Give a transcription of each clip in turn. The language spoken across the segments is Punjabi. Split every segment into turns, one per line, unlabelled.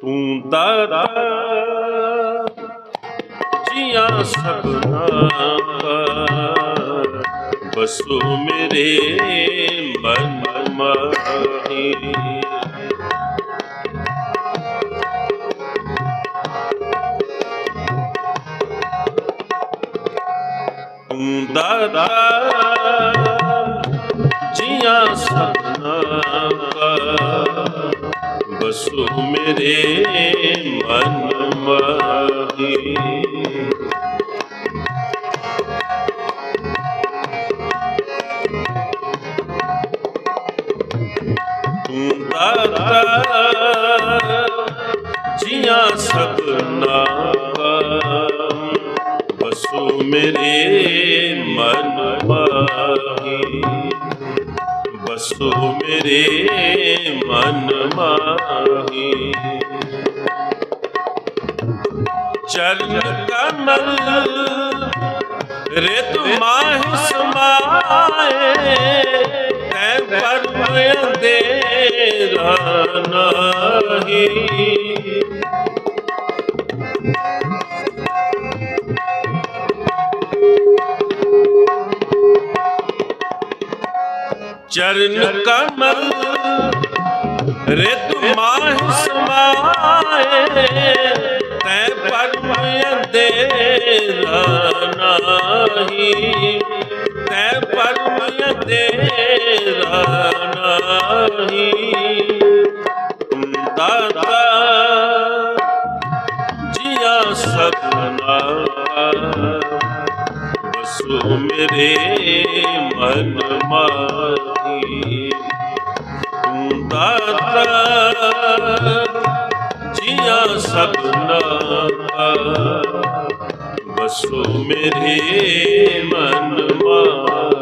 ਤੂੰ ਦਾਤਾ। ਜੀਆਂ ਸਭਨਾ ਕਾ ਬਸੋ ਮੇਰੇ ਮਨ ਮਾਹੀ। ਤੂੰ ਦਾਤਾ। ਜੀਆਂ ਸਭਨਾ ਬਸੋ ਮੇਰੇ ਮਨ ਮਾਹੀ ਤੂੰ ਦਾਤਾ ਜੀਆਂ ਸਭਨਾ ਕਾ ਮੇਰੇ ਮਨ ਬਸੋ ਮੇਰੇ ਮਨ ਮਾਹੀ। ਚਰਨ ਕਮਲ ਰਿਤ ਮਾਹਿ ਸਮਾਏ ਤੈ ਪਰਮਯ ਅੰਧੇਰਾ ਨਾਹੀ। ਚਰਨ ਕਮਲ ਰਿਤ ਮਾਹਿ ਸਮਾਏ, ਤੈ ਪਰਮ ਅੰਧੇਰਾ ਨਾਹੀ। ਤੈ ਪਰਮ ਅੰਧੇਰਾ ਨਾਹੀ। ਦਾਤਾ ਜੀਆ ਸਤਨਾ ਬਸੋ ਮੇਰੇ ਮਨ ਮਾਹੀ ਤੂੰ ਦਾਤਾ ਜੀਆ ਸਭਨਾ ਕਾ ਬਸੋ ਮੇਰੇ ਮਨ ਮਾਹੀ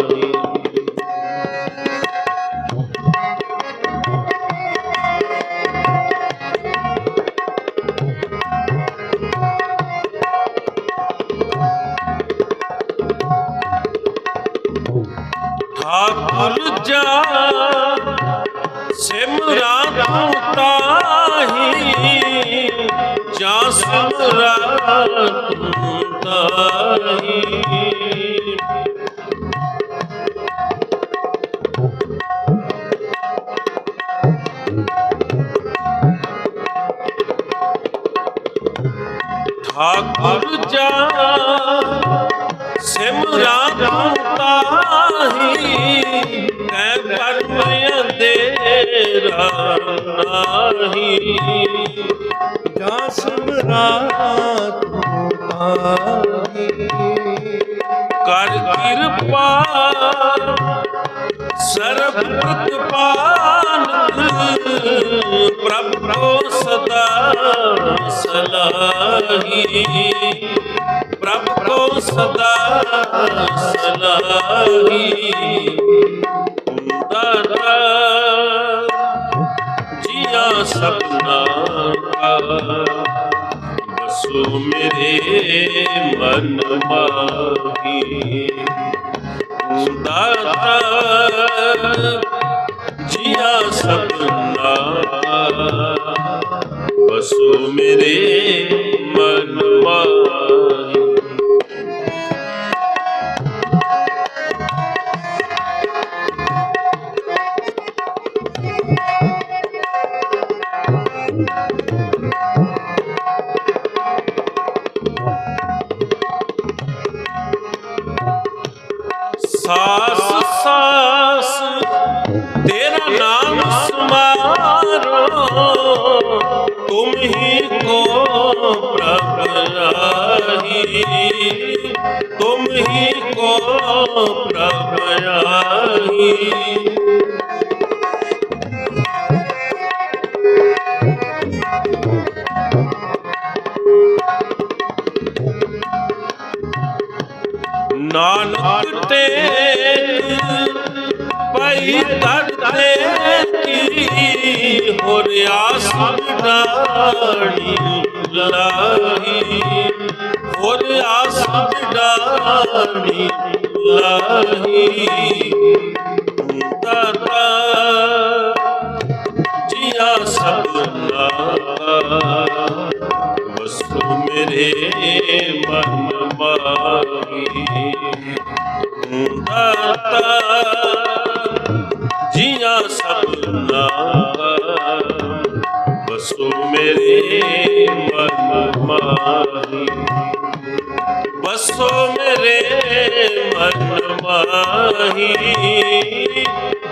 ਸਿਮਰਾ ਤੂੰ ਤਾਹੀ ਜਾਂ ਸਿਮਰਾ ਤੂੰ ਤਾਹੀ ਠਾਕੁਰ ਜਾ ਸਿਮਰਾ ਤੂੰ ਤਾਹੀ ਤੈ ਪਰਮ ਅੰਧੇਰਾ ਨਾਹੀ
ਜਾਂ ਸਿਮਰਾਤ ਤੂੰ ਤਾਹੀ
ਕਰ ਕਿਰਪਾ ਸਰਬ ਪ੍ਰਤਪਾਨ ਪ੍ਰਭ ਸਦਾ ਸਲਾਹੀ। ਪ੍ਰਭ ਸਦਾ ਸਲਾਹੀ। ਸਪਨਾ ਕਾ ਮੇਰੇ ਮਨ ਮਾਹੀ ਦਾਤਾ ਜੀਆ ਸਪਨਾ ਬਸੋ ਮੇਰੇ ਸਾਸ ਸਾਸ, ਤੇਰਾ ਨਾਮ ਸਮਾਰੋ। ਤੁਮ ਹੀ ਕੋ ਪ੍ਰਭ ਆਹੀ ਤੁਮ ਹੀ ਕੋ ਪ੍ਰਭ ਆਹੀ ਨਾਨਕ ਪਈ ਤਰਤੇ ਕੀ ਹੋਰ ਆਸ ਡਾੜੀ ਲਾਹੀ। ਹੋਰ ਆਸ ਡਾੜੀ ਲਾਹੀ। ਦਾਤਾ ਜੀਆ ਸਭਨਾ ਮੇਰੇ ਮਨ ਮਾਹੀ। ਦਾਤਾ ਸਭਨਾ ਬਸੋ ਮੇਰੇ ਮਨ ਮਾਹੀ। ਬਸੋ ਮੇਰੇ ਮਨ ਮਾਹੀ।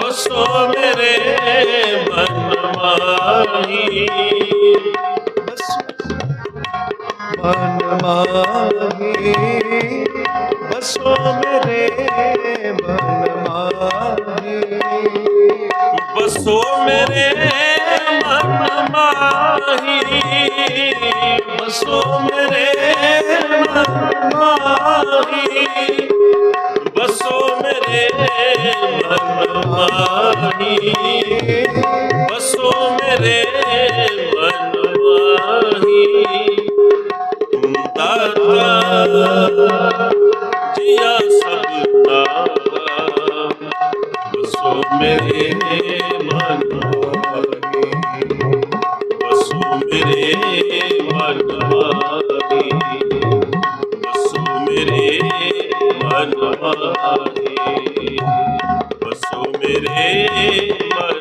ਬਸੋ ਮੇਰੇ ਮਨ ਮਾਹੀ।
ਮਨ ਮਾਹੀ। ਬਸੋ ਮੇਰੇ ਮਨ ਮਾਹੀ।
ਬਸੋ ਮੇਰੇ ਮਨ ਮਾਹੀ ਬਸੋ ਮੇਰੇ ਮਨ ਮਾਹੀ ਬਸੋ ਮੇਰੇ ਮਨ ਮਾਹੀ ਬਸੋ ਮੇਰੇ ਮਨ ਮਾਹੀ ਤੂੰ ਦਾਤਾ ਜੀਆ ਸਭਨਾ ਬਸੋ ਮੇਰੇ ਮੇਰੇ ਮਨ ਮਾਹੀ ਬਸੋ ਮੇਰੇ ਮਨ